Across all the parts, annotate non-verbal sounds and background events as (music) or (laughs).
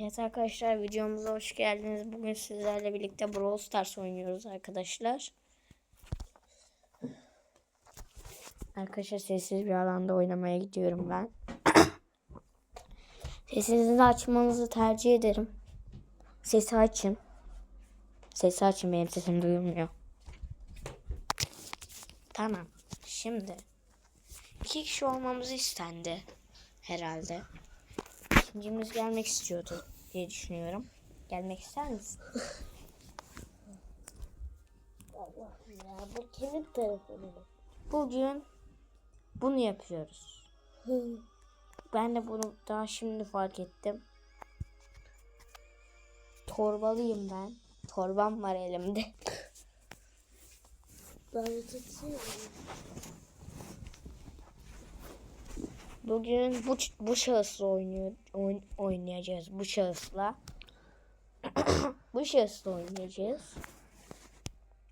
Evet arkadaşlar videomuza hoş geldiniz. Bugün sizlerle birlikte Brawl Stars oynuyoruz arkadaşlar. Arkadaşlar sessiz bir alanda oynamaya gidiyorum ben. (coughs) Sesinizi açmanızı tercih ederim. Sesi açın. Sesi açın benim sesim duyulmuyor. Tamam. Şimdi iki kişi olmamız istendi herhalde. İkincimiz gelmek istiyordu diye düşünüyorum. Gelmek ister misin? Allah ya bu kimin telefonu? Bugün bunu yapıyoruz. (laughs) Ben de bunu daha şimdi fark ettim. Torbalıyım ben. Torbam var elimde. Davet etsene. Bugün bu bu şahısla oynuyor oyn- oynayacağız. Bu şahısla. (coughs) bu şahısla oynayacağız.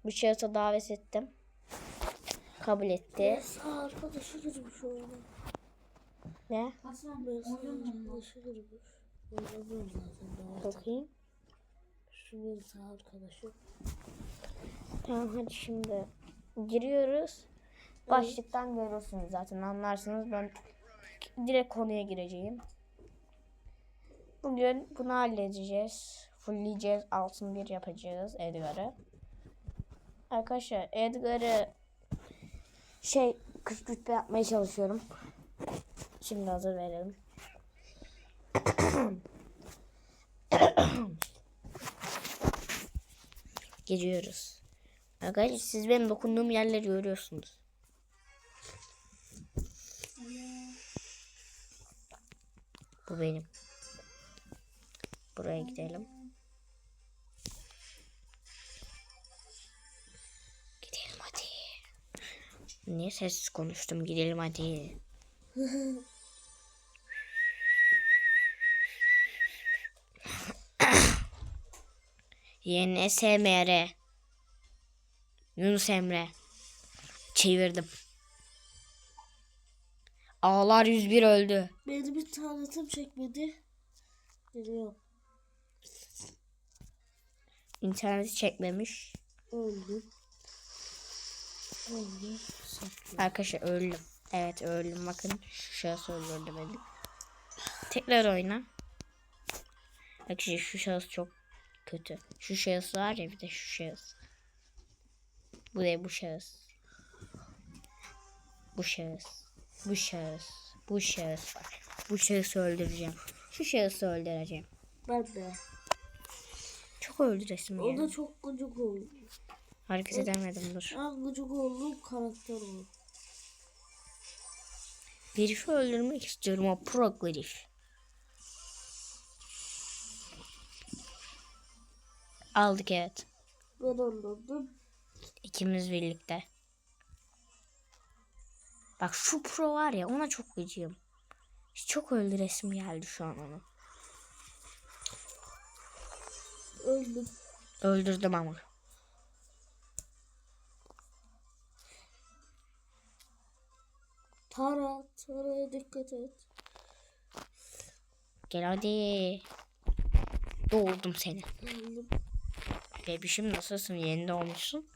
Bu şahısa davet ettim. Kabul etti. Arkadaşı girmiş oyuna. Ne? Ben sağ arkadaşı girmiş. Oynamıyorum zaten davet. Bakayım. Şu bir sağ arkadaşı. Tamam hadi şimdi giriyoruz. Başlıktan görürsünüz zaten anlarsınız. Ben direkt konuya gireceğim. Bugün bunu halledeceğiz. Fullleyeceğiz. Altın bir yapacağız Edgar'ı. Arkadaşlar Edgar'ı şey 40 rütbe yapmaya çalışıyorum. Şimdi hazır verelim. (coughs) Giriyoruz. Arkadaşlar siz benim dokunduğum yerleri görüyorsunuz. Bu benim. Buraya gidelim. Gidelim hadi. Niye sessiz konuştum? Gidelim hadi. Yeni SMR. Yunus Emre. Çevirdim. Ağlar 101 öldü. Benim internetim çekmedi. Geliyorum. İnterneti çekmemiş. Öldüm. Öldüm. Arkadaşlar öldüm. Evet öldüm. Bakın şu şahıs öldürdü beni. Tekrar oyna. Arkadaşlar şu şahıs çok kötü. Şu şahıs var ya bir de şu şahıs. Bu da bu şahıs. Bu şahıs. Bu şahıs. Bu şahıs var. Bu şahısı öldüreceğim. Şu şahısı öldüreceğim. Ben de. Çok öldüresim O ya. da çok gıcık oldu. Hareket edemedim dur. En gıcık olduğum karakter o. Griff'i öldürmek istiyorum o pro Griff. Aldık evet. Ben öldürdüm. İkimiz birlikte. Bak şu pro var ya ona çok gıcığım. Çok öldüresim geldi şu an onu. Öldüm. Öldürdüm ama. Tara. Tara'ya dikkat et. Gel hadi. Doğurdum seni. Öldüm. Bebişim nasılsın? Yeni doğmuşsun.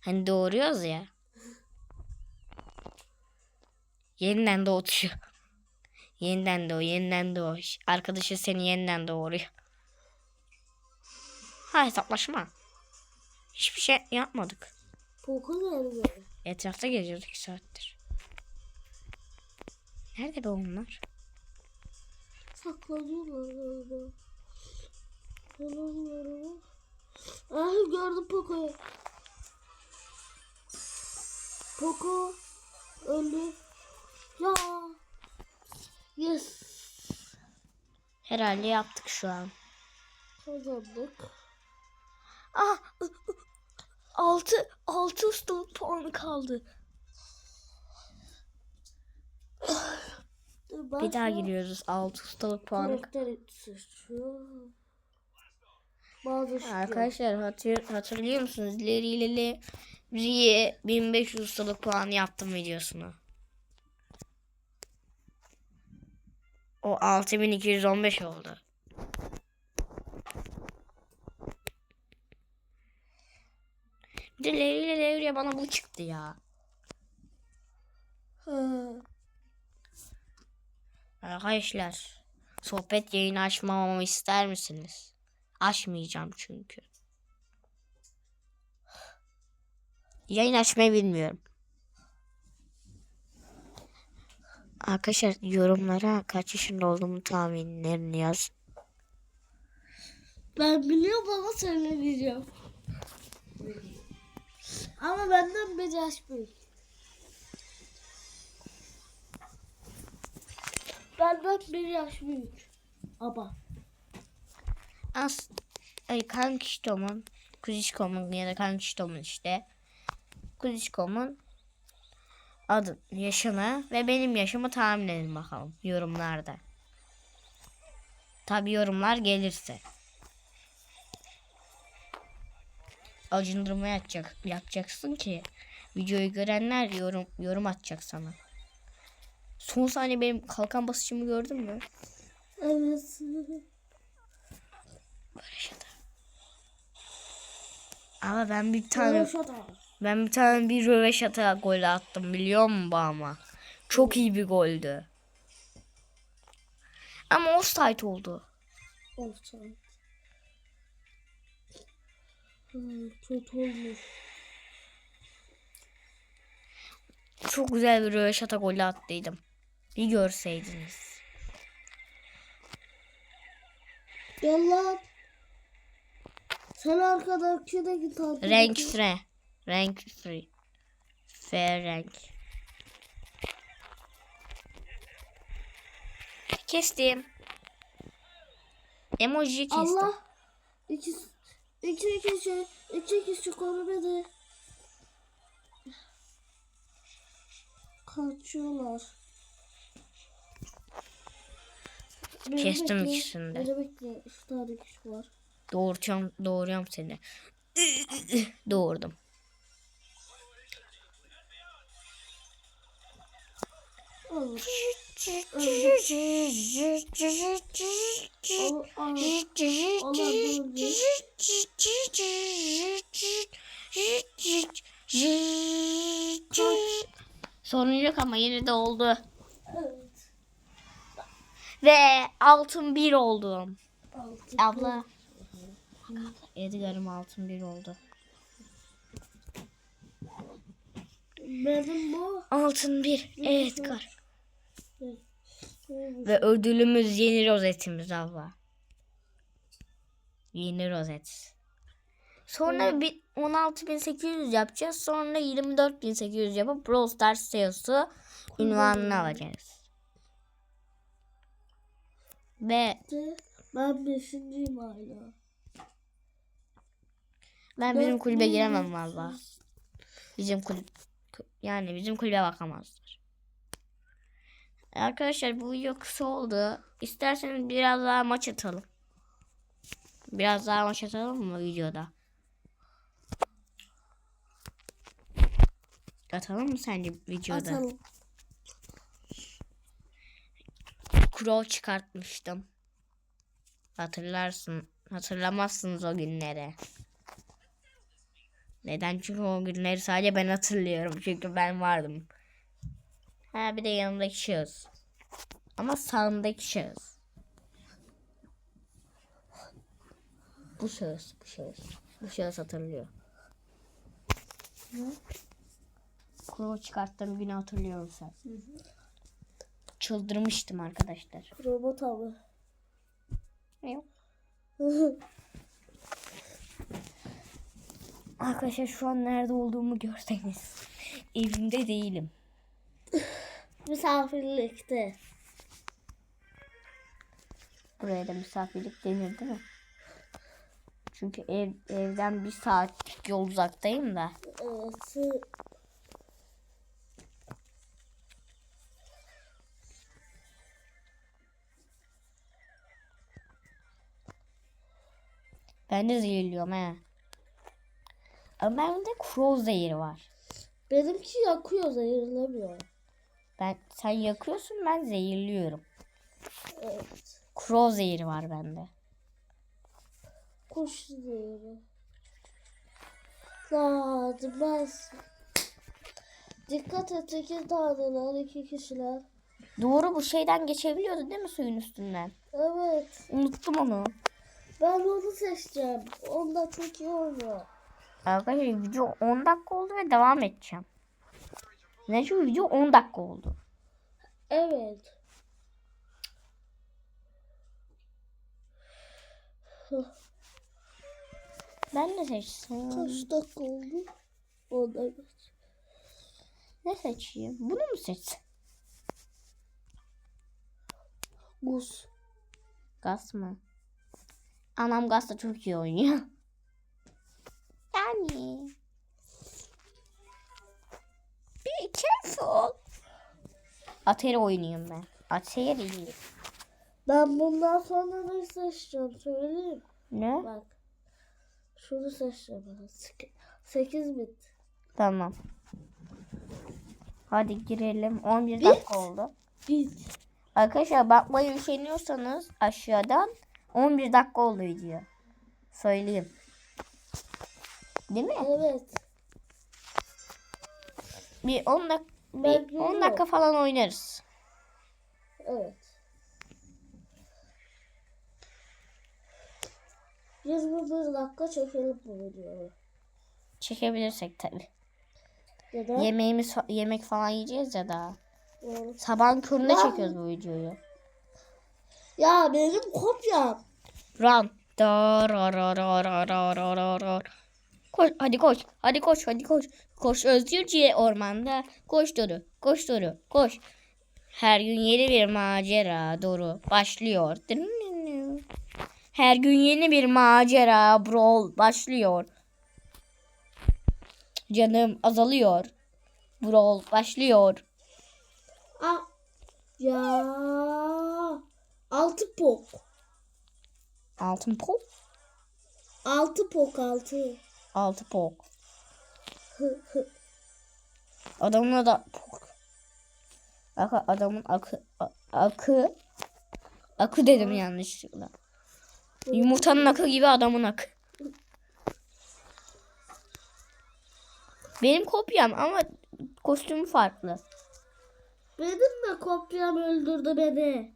Hani doğuruyoruz ya. Yeniden doğutuyor. Yeniden doğu, yeniden doğu. Arkadaşı seni yeniden doğuruyor. Ha hesaplaşma. Hiçbir şey yapmadık. Poco nerede? Etrafta geziyoruz iki saattir. Nerede be onlar? Saklanıyorlar galiba. Bulamıyorum. Ah gördüm Poco'yu. Poco öldü. Ya. Yes. Herhalde yaptık şu an. Kazandık. Ah! Altı, altı ustalık puanı kaldı. Ben Bir daha giriyoruz. Altı ustalık puanı. Bazı şey Arkadaşlar hatır, hatırlıyor musunuz? Leriyle Riye 1500 ustalık puanı yaptım videosunu. O 6215 oldu. Bir de Levri ile Levri'ye bana bu çıktı ya. Arkadaşlar sohbet yayını açmamamı ister misiniz? Açmayacağım çünkü. Yayın açmayı bilmiyorum. Arkadaşlar yorumlara kaç yaşında olduğumu tahminlerini yaz. Ben biliyorum ama söylemeyeceğim. Ama benden bir yaş büyük. Benden bir yaş büyük. Ama. As ay Kankiştom'un Kuzişkom'un ya da Kankiştom'un işte Kuzişkom'un adı, yaşını ve benim yaşımı tahmin edin bakalım yorumlarda. Tabi yorumlar gelirse. Acındırma yapacak, yapacaksın ki videoyu görenler yorum yorum atacak sana. Son saniye benim kalkan basışımı gördün mü? Evet. Barış'ta. Ama ben bir tane Röveşata. Ben bir tane bir röveşata gol attım biliyor musun ama? Çok iyi bir goldü. Ama offside oldu. Olsun. Hmm, kötü olmuş. Çok güzel bir röveşata golü attıydım. Bir görseydiniz. Gel lan. Sen arkadakine git arkadaki. Renk free. Fair renk. Kestim. Emoji kestim. Allah. İki, iki kişi, iki kişi konu beni. Kaçıyorlar. Beni Kestim bekle, ikisini de. Bekle. Üç tane kişi var. Doğuracağım, doğuruyorum seni. (laughs) Doğurdum. Allah. O, aa, Allah dur. Sorun yok ama yine de oldu. Evet. Ve altın bir oldum. Altı. Abla. Edgar'ım altın bir oldu. Benim bu. Altın bir. Edgar. Ve ödülümüz yeni rozetimiz abla. Yeni rozet. Sonra bir 16.800 yapacağız. Sonra 24.800 yapıp Brawl Stars CEO'su ünvanını alacağız. Ve Ben beşinciyim hala. ben bizim kulübe giremem valla. Bizim kulüp yani bizim kulübe bakamazlar. Arkadaşlar bu video kısa oldu. İsterseniz biraz daha maç atalım. Biraz daha maç atalım mı videoda? Atalım mı sence videoda? Atalım. Crow çıkartmıştım. Hatırlarsın. Hatırlamazsınız o günleri. Neden? Çünkü o günleri sadece ben hatırlıyorum. Çünkü ben vardım. Ha bir de yanımdaki şahıs. Ama sağımdaki şahıs. Bu şahıs, bu şahıs. Bu şahıs hatırlıyor. Crow çıkarttığım günü hatırlıyor musun sen? Çıldırmıştım arkadaşlar. Robot abi. Yok. (laughs) Arkadaşlar şu an nerede olduğumu görseniz. Evimde değilim. Misafirlikte. Buraya da misafirlik denir değil mi? Çünkü ev, evden bir saat yol uzaktayım da. Evet. Ben de zehirliyorum he. Ama bende crow zehri var. Benimki yakıyor zehirlemiyor. Ben sen yakıyorsun ben zehirliyorum. Evet. Crow zehri var bende. Kuş zehri. Lazım ben. Dikkat et iki taneler iki kişiler. Doğru bu şeyden geçebiliyordu değil mi suyun üstünden? Evet. Unuttum onu. Ben onu seçeceğim. Onda çok iyi oldu. Arkadaşlar video 10 dakika oldu ve devam edeceğim. Ne şu video 10 dakika oldu. Evet. Ben de seçsem. Kaç dakika oldu? 10 dakika. Ne seçeyim? Bunu mu seçsem? Guz. Gaz mı? Anam gazla çok iyi oynuyor. Yani. Hey careful. Atari oynuyorum ben. Atari. Ben bundan sonra ne seçeceğim söyleyeyim. Ne? Bak. Şunu seçeceğim. 8 bit. Tamam. Hadi girelim. 11 bit. dakika oldu. Bit. Arkadaşlar bakmayı üşeniyorsanız aşağıdan 11 dakika oluyor diyor. Söyleyeyim. Değil mi? Evet bir 10 dakika bir 10 dakika falan oynarız. Evet. Biz bu bir dakika çekelim bu videoyu. Çekebilirsek tabi. Yemeğimiz yemek falan yiyeceğiz ya daha. Evet. Sabahın köründe Lan. çekiyoruz bu videoyu. Ya benim kopyam. Run. Run. Run. Run. Run. Run. Run. Run. Koş hadi koş. Hadi koş hadi koş. Koş özgürce ormanda. Koş Doru. Koş Doru. Koş. Her gün yeni bir macera Doru başlıyor. Her gün yeni bir macera Brawl başlıyor. Canım azalıyor. Brawl başlıyor. A ya altı pok. Altın pok? Altı pok altı. Altı pok. Hı hı. Adamın da pok. Akı, adamın akı, akı. Akı dedim yanlışlıkla. Yumurtanın akı gibi adamın akı. Benim kopyam ama kostümü farklı. Benim de kopyam öldürdü beni.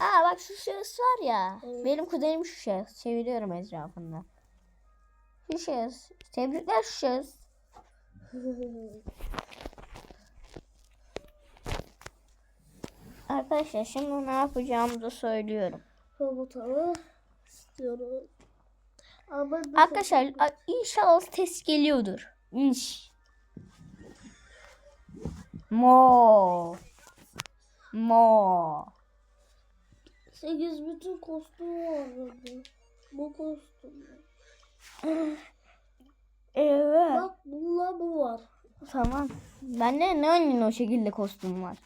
Aa bak şu şahıs var ya. Evet. Benim kuzenim şu şahıs. Çeviriyorum etrafında. Şu şahıs. Tebrikler şu şahıs. (laughs) Arkadaşlar şimdi ne yapacağımı da söylüyorum. Robotamı istiyorum. Ama Arkadaşlar inşallah test geliyordur. İnş. Mo. Mo. 8 bütün kostüm var burada. Bu kostüm. Evet. Bak bununla bu var. Tamam. Bende ne oynuyor o şekilde kostüm var.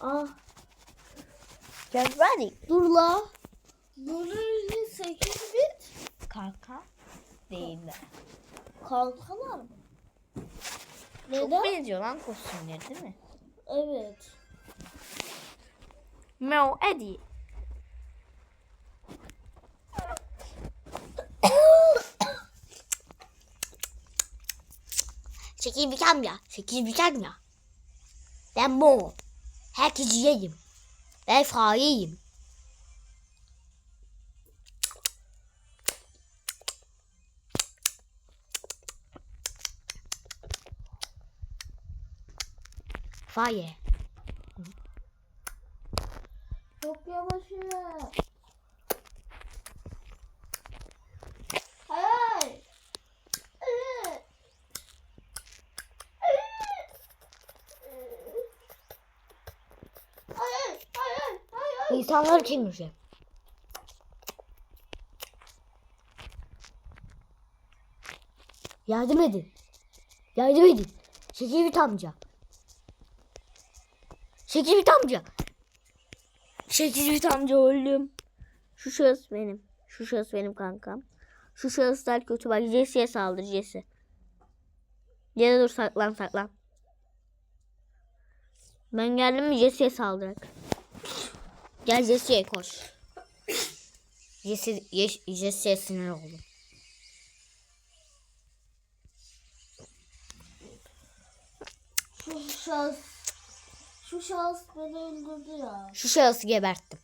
Ah ready. dur la. Bunun 8 bit Kanka. Değil de. kankalar mı? Çok Neden? benziyor lan kostümleri değil mi? Evet. Mel Eddie. Sekiz bitem ya. Sekiz bitem ya. Ben Mo. Herkes yiyeyim. Ben fareyim. Fare. Çok yavaş ya. Hayır. Evet. Hayır, hayır, hayır. İnsanları çevireceğim. Yardım edin. Yardım edin. Şekil amca. Şekil amca. Şekil amca öldüm. Şu şahıs benim. Şu şahıs benim kankam. Şu şahıslar kötü bak. Jesse'ye saldır Jesse. Gel dur saklan saklan. Ben geldim mi Jesse'ye saldırak. Gel Jesse'ye koş. Jesse, Jesse'ye sinir oldum. Şu şahıs. Şu şahıs beni öldürdü ya. Şu şahısı geberttim.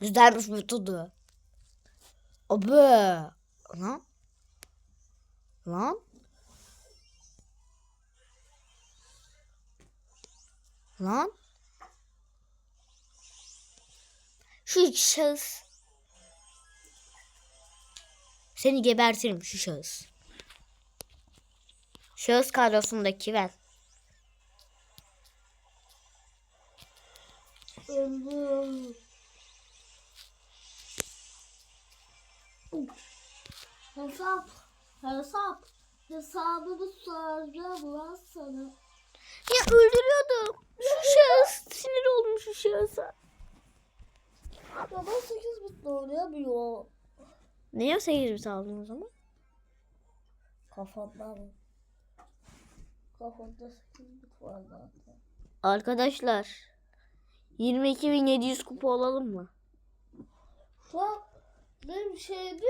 Güzelmiş bu tadı. Abi. Lan. Lan. Lan. Şu iki şahıs. Seni gebertirim şu şahıs. Şahıs kadrosundaki ben. Hesap. Hesap. Hesabını soracağım sana. Ya öldürüyordum. Şu şahıs sinir oldum şu şahısa. Ya ben 8 bitle oynayamıyor. Niye 8 bit aldın o zaman? Kafamda mı? Kafamda 8 bit var zaten. Arkadaşlar 22.700 kupa olalım mı? Şu an benim şeyde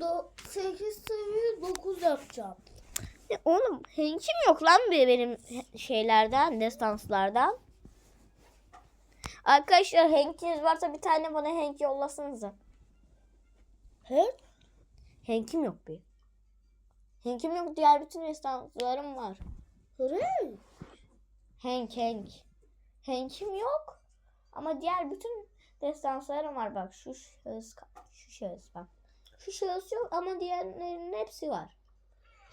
do, 8 seviye 9 yapacağım. Ya oğlum henkim yok lan be benim şeylerden, destanslardan. Arkadaşlar henkiniz varsa bir tane bana henk yollasanıza. He? Henkim yok bir. Henkim yok diğer bütün destanslarım var. He? Henk Henk. Henk'im yok. Ama diğer bütün destanslarım var. Bak şu şahıs şu şahıs bak. Şu şahıs yok ama diğerlerinin hepsi var.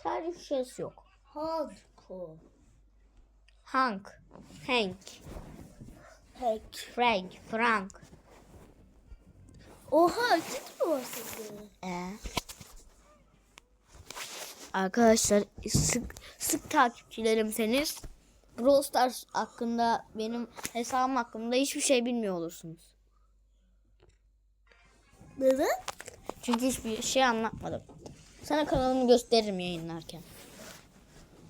Sadece şu şahıs yok. Hardcore. Hank, Hank, Hack. Frank, Frank. Oha kit mi var sende? Ee? Arkadaşlar sık sık takipçilerimseniz Brawl Stars hakkında benim hesabım hakkında hiçbir şey bilmiyor olursunuz. Neden? Çünkü hiçbir şey anlatmadım. Sana kanalımı gösteririm yayınlarken.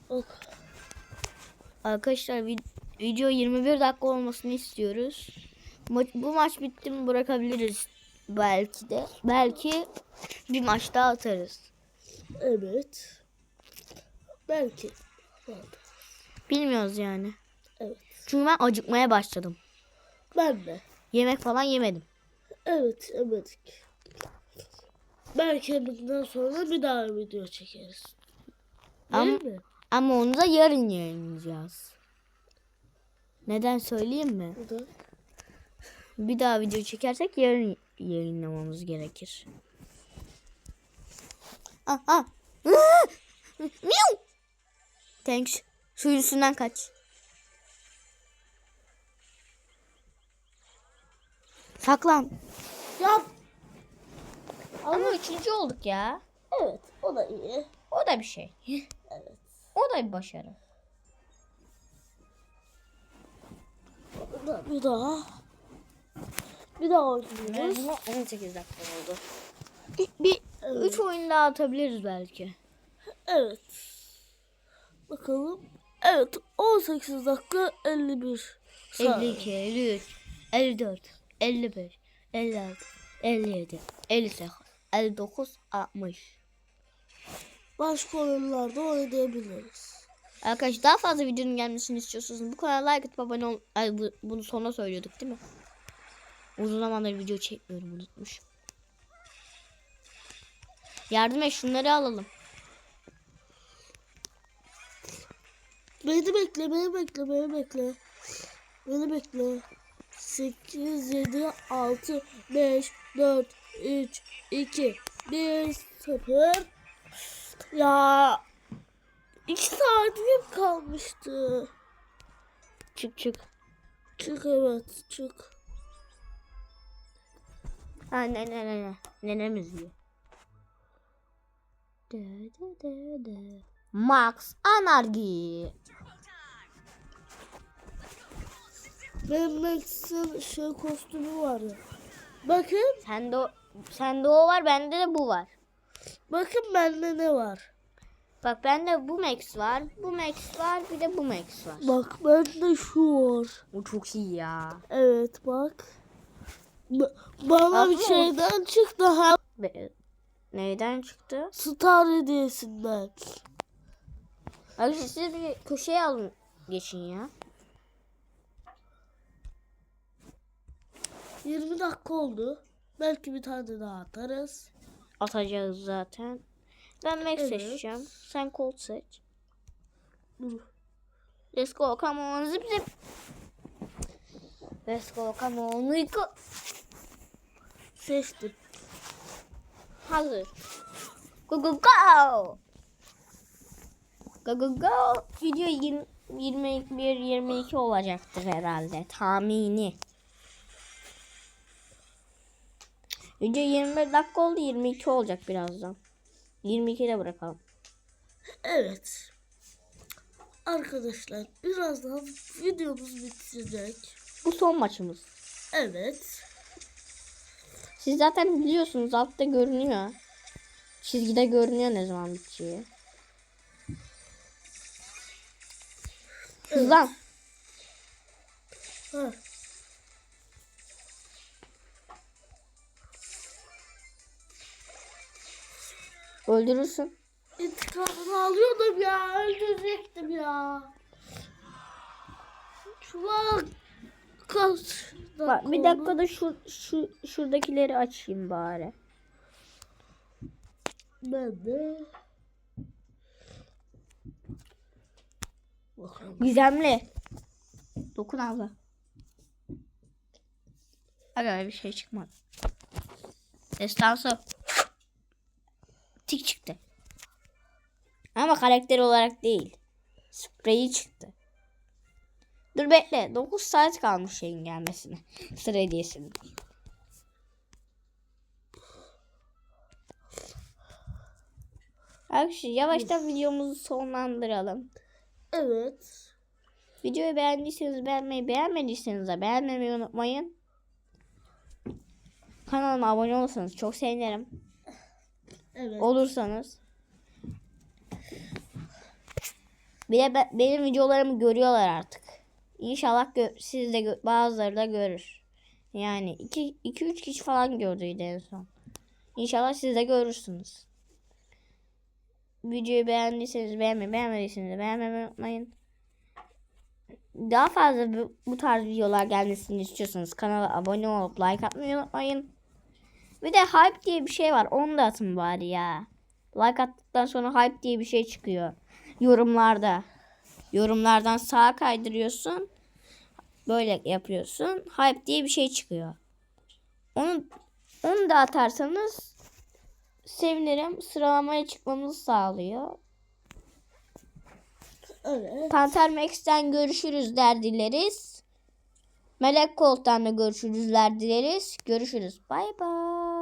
Ok. Arkadaşlar vid- video 21 dakika olmasını istiyoruz. Ma- bu maç bitti mi bırakabiliriz belki de. Belki bir maç daha atarız. Evet. Belki. Bilmiyoruz yani. Evet. Çünkü ben acıkmaya başladım. Ben de. Yemek falan yemedim. Evet yemedik. Belki bundan sonra bir daha video çekeriz. Değil Ama, mi? ama onu da yarın yayınlayacağız. Neden söyleyeyim mi? Da. Bir daha video çekersek yarın yayınlamamız gerekir. Ah ah. Miau. Thanks. Suyun üstünden kaç. Saklan. Yap. Ama üçüncü olduk ya. Evet o da iyi. O da bir şey. Evet. O da bir başarı. Bu da bir daha. Bir daha oynuyoruz. 18 dakika oldu. Bir, bir üç oyun daha atabiliriz belki. Evet. Bakalım. Evet 18 dakika 51 saniye. 52, 53, 54, 55, 56, 57, 58, 59, 60. Başka oyunlarda oynayabiliriz. Arkadaşlar daha fazla videonun gelmesini istiyorsanız bu kanala like atıp abone ol. Ay, bu, bunu sonra söylüyorduk değil mi? Uzun zamandır video çekmiyorum unutmuşum. Yardım et şunları alalım. Beni bekle, beni bekle, beni bekle. Beni bekle. 8, 7, 6, 5, 4, 3, 2, 1, 0. Ya 2 saatim kalmıştı. Çık çık. Çık evet çık. Ha ne ne ne ne. Nenemiz diyor. Max Anargi. Benim Max'in şey kostümü var ya. Bakın Sen de o Sende o var bende de bu var. Bakın bende ne var. Bak bende bu Max var. Bu Max var. Bir de bu Max var. Bak bende şu var. Bu çok iyi ya. Evet bak. Ba- bana bir Bakma. şeyden çıktı ha. Be- Neyden çıktı? Star hediyesinden. Bak siz bir köşeye alın. Geçin ya. 20 dakika oldu. Belki bir tane daha atarız. Atacağız zaten. Ben Max Evet. seçeceğim. Sen Colt seç. Dur. Let's go. Come on. Zip zip. Let's go. Come on. Go. Seçtim. Hazır. Go go go. Go go go. Video 20, 21 22 olacaktır herhalde. Tahmini. Video 21 dakika oldu 22 olacak birazdan. 22'de bırakalım. Evet. Arkadaşlar birazdan videomuz bitecek. Bu son maçımız. Evet. Siz zaten biliyorsunuz altta görünüyor. Çizgide görünüyor ne zaman biteceği. Hızlan. Öldürürsün. İntikamını alıyordum ya. Öldürecektim ya. Şuna kaç Bak bir dakikada şu, şu şuradakileri açayım bari. Ben de. Bakalım. Gizemli. Dokun abla. Aga bir şey çıkmadı. Destansı. Tik çıktı. Ama karakter olarak değil. Spreyi çıktı. Dur bekle. 9 saat kalmış şeyin gelmesine. Sıra hediyesinin. Arkadaşlar yavaştan videomuzu sonlandıralım. Evet. Videoyu beğendiyseniz beğenmeyi, beğenmediyseniz de beğenmemeyi unutmayın. Kanalıma abone olursanız çok sevinirim. Evet. Olursanız. Bir de be- benim videolarımı görüyorlar artık. İnşallah siz de bazıları da görür. Yani 2 2 3 kişi falan gördüydü en son. İnşallah siz de görürsünüz. Videoyu beğendiyseniz beğenmeyi, beğenmediyseniz beğenmeyi unutmayın. Daha fazla bu, bu tarz videolar gelmesini istiyorsanız kanala abone olup like atmayı unutmayın. Bir de hype diye bir şey var. Onu da atın bari ya. Like attıktan sonra hype diye bir şey çıkıyor. Yorumlarda. Yorumlardan sağa kaydırıyorsun. Böyle yapıyorsun. Hype diye bir şey çıkıyor. Onu onu da atarsanız sevinirim. Sıralamaya çıkmamızı sağlıyor. Evet. Panter Max'ten görüşürüz der dileriz. Melek Kolt'tan da görüşürüzler dileriz. Görüşürüz. Bay bay.